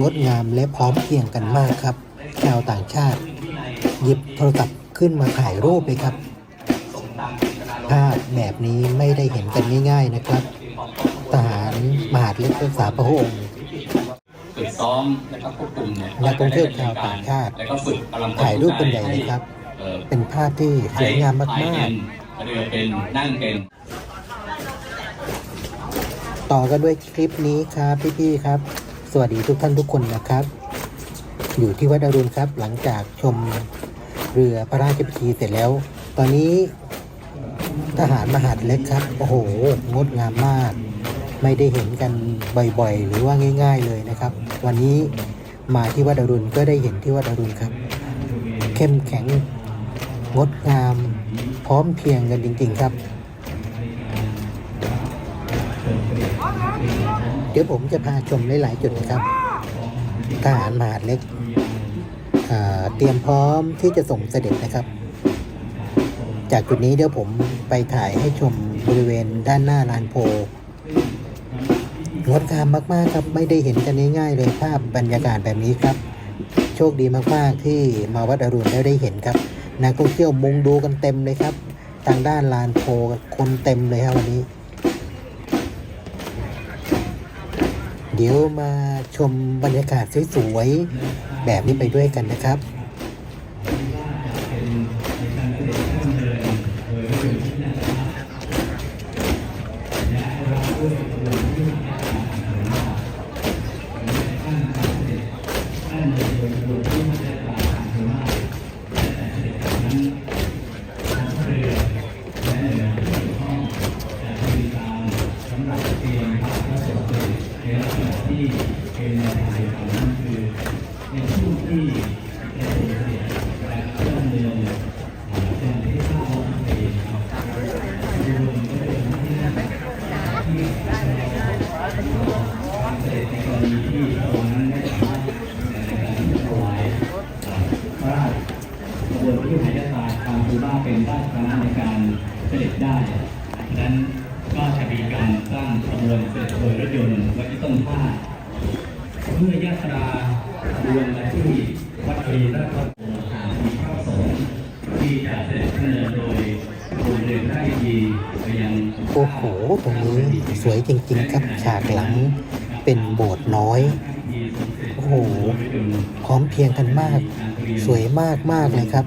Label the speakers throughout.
Speaker 1: งดงามและพร้อมเพรียงกันมากครับ ชาวต่างชาติ หยิบโทรศัพท์ขึ้นมาถ่ายรูปเลยครับ ภาพแบบนี้ไม่ได้เห็นกันง่าย ๆนะครับ ทหารมหาดเล็กรักษาพระองค์
Speaker 2: ฝึกซ้อมนะครับควบคุมเนี่ย
Speaker 1: นักท่องเที่ยวชาวต่างชาติ
Speaker 2: แล้วก็ฝึกกำลังพล
Speaker 1: ถ่ายรูปเป็นใหญ่เลยครับ
Speaker 2: เอ่อ
Speaker 1: เป็นภาพที่สวยงาม
Speaker 2: พย
Speaker 1: มาก
Speaker 2: เป็นเรือเป็นนั่งเป็น
Speaker 1: ๆต่อกันด้วยคลิปนี้ครับพี่ๆครับ สวัสดีทุกท่านทุกคนนะครับ อยู่ที่วัดอรุณครับ หลังจากชมเรือพระราชพิธีเสร็จแล้ว ตอนนี้ทหารมหาดเล็กครับ โอ้โห งดงามมาก ไม่ได้เห็นกันบ่อยๆ หรือว่าง่าย ๆเลยนะครับ วันนี้มาที่วัดอรุณก็ได้เห็นที่วัดอรุณครับ เข้มแข็งงดงาม พร้อมเพรียงกันจริง ๆ ครับ ดี๋ยวผมจะพาชมหลาย ๆ จุดนะครับทหารมหาดเล็กเตรียมพร้อมที่จะส่งเสด็จนะครับ จากจุดนี้เดี๋ยวผมไปถ่ายให้ชมบริเวณด้านหน้าลานโพงดงามมาก ๆ ครับไม่ได้เห็นกันง่าย ๆ เลยภาพบรรยากาศแบบนี้ครับ โชคดีมาก ๆ ที่มาวัดอรุณแล้วได้เห็นครับนักท่องเที่ยวมุงดูกันเต็มเลยครับ ทางด้านลานโพคนเต็มเลยครับวันนี้ เดี๋ยวมาชมบรรยากาศสวยๆแบบนี้ไปด้วยกันนะครับ
Speaker 2: พ เมื่อยาตราดวงมาที่วัดตรีราชวัฒน์หากมีพระสงฆ์ที่จะเสด็จดำเนินโดยโรงเรียนพระราชดีไปยัง
Speaker 1: โอ้โหตรงนี้สวยจริงๆครับฉากหลังเป็นโบสถ์น้อย โอ้โหพร้อมเพรียงกันมาก สวยมากมากๆเลยครับ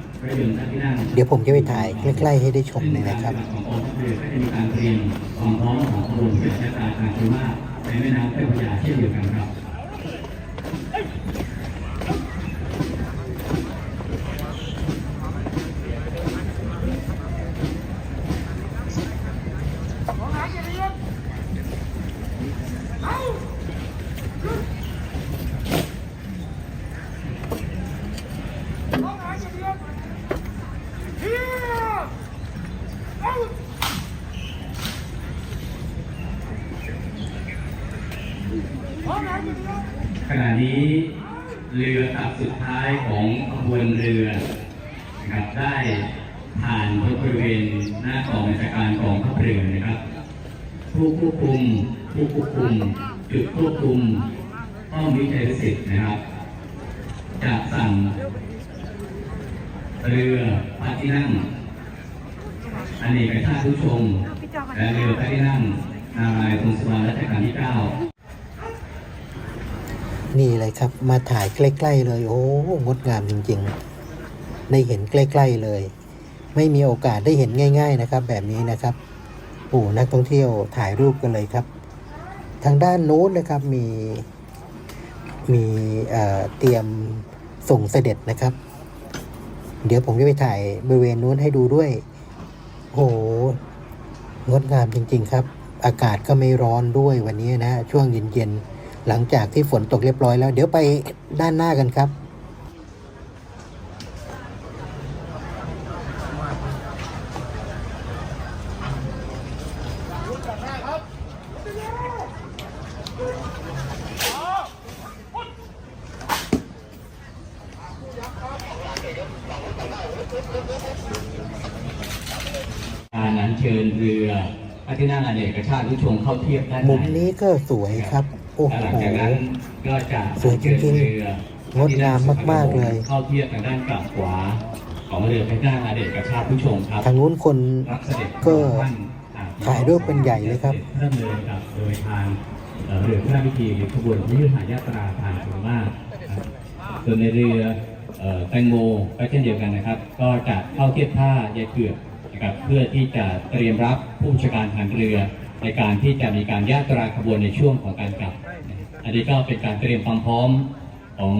Speaker 1: เดี๋ยวผมจะไปถ่ายใกล้ๆให้ได้ชมเลยนะครับ
Speaker 2: ขององค์พระเรือก็จะมีการเตรียมความพร้อมของขบวนเรือชะตาการคือว่าในแม่น้ำเจ้าพระยาเช่นเดียวกันครับ ขณะนี้เรือตับสุดท้ายของขบวนเรือนะครับได้ผ่านบริเวณหน้ากองบัญชาการกองทัพเรือนะครับ ผู้ควบคุมผู้ควบคุมจุดควบคุมห้องวิจัยสิทธิ์นะครับจะสั่งเรือพระที่นั่ง อเนกชาติผู้ชม และเรือพระที่นั่งนารายณ์พงศวรรณรัชกาลที่เก้า
Speaker 1: นี่เลยครับ มาถ่ายใกล้ ๆ เลย โอ้งดงามจริง ๆ ได้เห็นใกล้ ๆ เลย ไม่มีโอกาสได้เห็นง่าย ๆ นะครับ แบบนี้นะครับโอ้นักท่องเที่ยวถ่ายรูปกันเลยครับ ทางด้านโน้นนะครับมีมีเอ่อเตรียมส่งเสด็จนะครับ เดี๋ยวผมจะไปถ่ายบริเวณนู้นให้ดูด้วย โอ้โหงดงามจริง ๆ ครับ อากาศก็ไม่ร้อนด้วยวันนี้นะ ช่วงเย็นๆหลังจากที่ฝนตกเรียบร้อยแล้ว เดี๋ยวไปด้านหน้ากันครับ
Speaker 2: เชิญเรือพระที่นั่งอเนกชาติผู้ชมเข้าเทียบด้านใน
Speaker 1: มุมนี้ก็สวยครับ โอ้โห
Speaker 2: และหลังจากนั้นก็จะ
Speaker 1: สวยจริงๆ
Speaker 2: เรือง
Speaker 1: ดงามมากๆเลย
Speaker 2: เข้าเทียบทางด้านกลับขวา ของเรือพระเจ้าอาเดชกับชาติผู้ชมครับ
Speaker 1: ทางนู้นคน
Speaker 2: รับเสด็จ
Speaker 1: ก็
Speaker 2: ท่านอ่
Speaker 1: ถ่ายรูปเป็นใหญ่เลยครับ
Speaker 2: พระดำเนินกับโดยทางเอ่อเรือพระราชพิธีหรือขบวนพระยุทธายาตราทางชนมากครับส่วนในเรือเอ่อแตงโมก็เช่นเดียวกันนะครับ ก็จะเข้าเทียบท่ายายเผือก นะครับเพื่อที่จะเตรียมรับผู้บัญชาการทหารเรือ ในการที่จะมีการยาตราขบวนในช่วงของการกลับ อันนี้ก็เป็นการเตรียมความพร้อมของ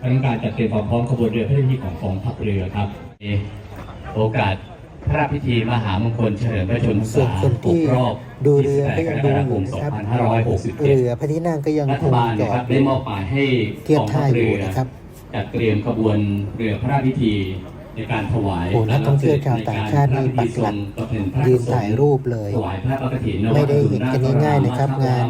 Speaker 2: คณะกรรมการจัดเตรียมความพร้อมขบวนเรือพระราชพิธีของกองทัพเรือครับโอกาสพระราชพิธีมหามงคลเฉลิมพระชนม
Speaker 1: ส่วน
Speaker 2: พรร
Speaker 1: คน
Speaker 2: ษา
Speaker 1: ที่
Speaker 2: 6รอบ
Speaker 1: ดูเรือก็
Speaker 2: 28
Speaker 1: ยัง
Speaker 2: กร
Speaker 1: ดู
Speaker 2: กฎา
Speaker 1: อ
Speaker 2: ค
Speaker 1: ยู่
Speaker 2: ม
Speaker 1: นะครับ
Speaker 2: 2567
Speaker 1: เรือพระที่นั่งก็ยัง
Speaker 2: รั
Speaker 1: ค
Speaker 2: ฐ
Speaker 1: ง
Speaker 2: บาล
Speaker 1: จ
Speaker 2: นะ
Speaker 1: อ
Speaker 2: ครั
Speaker 1: ด
Speaker 2: บ
Speaker 1: อ
Speaker 2: ได้
Speaker 1: ยู่
Speaker 2: มอบหมายให้
Speaker 1: เทียบท่าอยู่
Speaker 2: กงทัพเนะ
Speaker 1: ครับ
Speaker 2: จัดเตรียมขบวนเรือพระราชพิธี ในการถวาย
Speaker 1: โอ้นักท่องเที่ยวชาวต่างชาตินี่ปักหลักยืนถ่ายรูปเลย
Speaker 2: ถวายพระประกฐิน
Speaker 1: ไม่ได้เห็นกันง่ายๆนะครับ งาน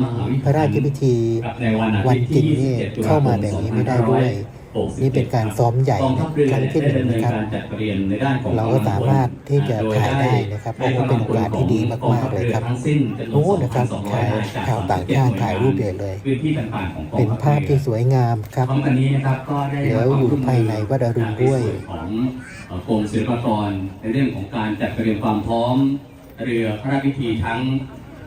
Speaker 1: พระราชพิธี
Speaker 2: ในวันอา
Speaker 1: วัน
Speaker 2: ทิตย์
Speaker 1: จริง
Speaker 2: ที่
Speaker 1: นี่
Speaker 2: 27ตุลาคม
Speaker 1: เข้ามาแบบนี้ไม่ได้ด้วย
Speaker 2: 2567
Speaker 1: นี่เป็นการซ้อมใหญ่
Speaker 2: กองทัพเรือ
Speaker 1: ครั้งที่หนึ่งนะครับ
Speaker 2: ได้ดำเนินการจัดเตรียมในด้านของ
Speaker 1: เราก็สามารถที่จะถ่ายได้นะครับโอ้โหเป็นโอกาสที่ดีมากๆเลยครับ
Speaker 2: ทั้งสิ้นจำว
Speaker 1: โอ้นะครับ
Speaker 2: 2,200
Speaker 1: ชาวชาวต่างชาติถ่ายรูปใหญ่เลย
Speaker 2: พื้นที่ต่างๆของกอง
Speaker 1: เป็น
Speaker 2: ทัพ
Speaker 1: ภาพที่สวยงามครับ
Speaker 2: พร้อมกันนี้นะครับก็ได้
Speaker 1: แล้วอยู่ภายในวัดอรุณด้วย
Speaker 2: ในส่นของเอ่อกรมศิลปากรในเรื่องของการจัดเตรียมความพร้อม เรือพระราชพิธีทั้ง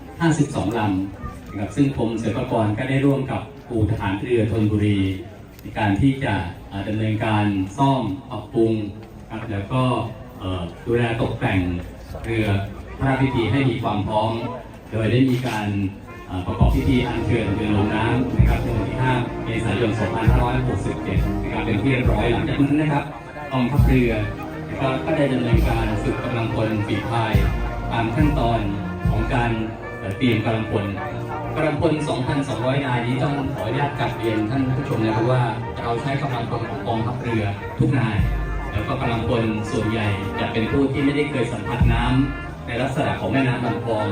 Speaker 2: 52 ลำนะครับซึ่งกรมศิลปากรก็ได้ร่วมกับอู่ทหารเรือธนบุรี ในการที่จะดำเนินการซ่อมปรับปรุงครับแล้วก็ดูแลตกแต่งเรือพระราชพิธีให้มีความพร้อม โดยได้มีการประกอบพิธีอัญเชิญเรือลงน้ำนะครับในวันที่ 5 เมษายน 2567 นะครับเป็นที่เรียบร้อยหลังจากนั้นนะครับกองทัพเรือนะครับก็ได้ดำเนินการฝึกกำลังพลฝีพายตามขั้นตอนของการเตรียมกำลังพล กำลังพล 2,200 นายนี้ต้องขออนุญาตกลับเรียนท่านผู้ชมนะครับว่าเราใช้กำลังพลของกองทัพเรือทุกนาย แล้วก็กำลังพลส่วนใหญ่จะเป็นผู้ที่ไม่ได้เคยสัมผัสน้ำในลักษณะของแม่น้ำลำคลอง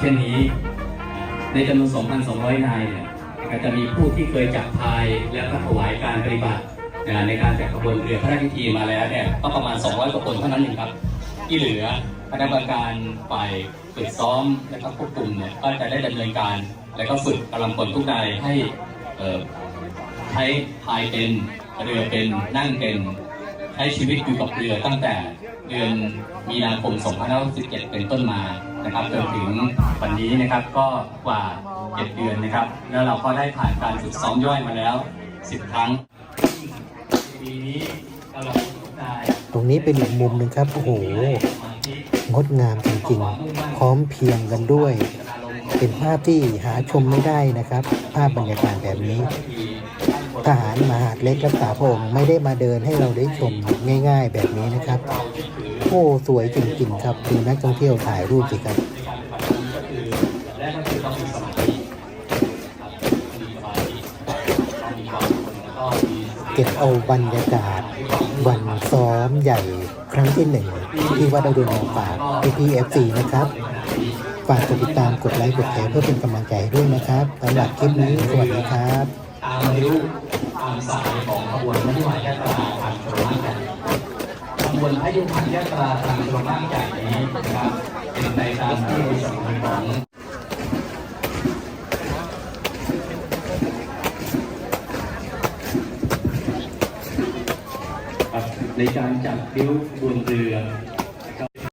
Speaker 2: เช่นนี้ ในจำนวน 2,200 นายเนี่ยก็จะมีผู้ที่เคยจับพายและก็ถวายการปฏิบัติในการจัดขบวนเรือพระราชพิธีมาแล้วเนี่ยก็ประมาณ 200 กว่าคนเท่านั้นเองครับ ที่เหลือคณะกรรมการฝ่าย ฝึกซ้อมและก็ควบคุมเนี่ยก็จะได้ดำเนินการ และก็ฝึกกำลังพลทุกนายให้ใช้พายเป็นเรือเป็นนั่งเป็นใช้ชีวิตอยู่กับเรือตั้งแต่เดือนมีนาคม 2517 เป็นต้นมานะครับจนถึงวันนี้นะครับก็กว่า 7 เดือนนะครับ แล้วเราก็ได้ผ่านการฝึกซ้อมย่อยมาแล้ว 10 ครั้งปีนี้กำลังพลทุกนาย
Speaker 1: ตรงนี้เป็นอีกมุมหนึ่งครับ โอ้โห งดงามจริงๆพร้อมเพียงกันด้วย เป็นภาพที่หาชมไม่ได้นะครับ ภาพบรรยากาศแบบนี้ ทหารมหาดเล็กรักษาพระองค์ไม่ได้มาเดินให้เราได้ชมง่าย ๆ แบบนี้นะครับ โอ้สวยจริงๆ ครับดูนักท่องเที่ยวถ่ายรูปสิครับ
Speaker 2: แรกก็คือต้องมีสมาธิครับมีสมาธิต้องมีความอดทนแล้วก็
Speaker 1: เก็บเอาบรรยากาศวันซ้อมใหญ่ ครั้งที่หนึ่งที่วัดอรุณอฝากพีพีเอฟซีนะครับฝากกดติดตามกดไลค์กดแชร์เพื่อเป็นกำลังใจให้ด้วยนะครับสำหรับคลิปนี้สวัสดีครับ
Speaker 2: ตามริ้วตามสายของขบวนพระยุหายาตราทางชนมากใหญ่ขบวนพระยุหายาตราทางชนมากใหญ่นี้นะครับเป็นไปตามที่สำคัญของ ครับ ในการจัดริ้วบนเรือ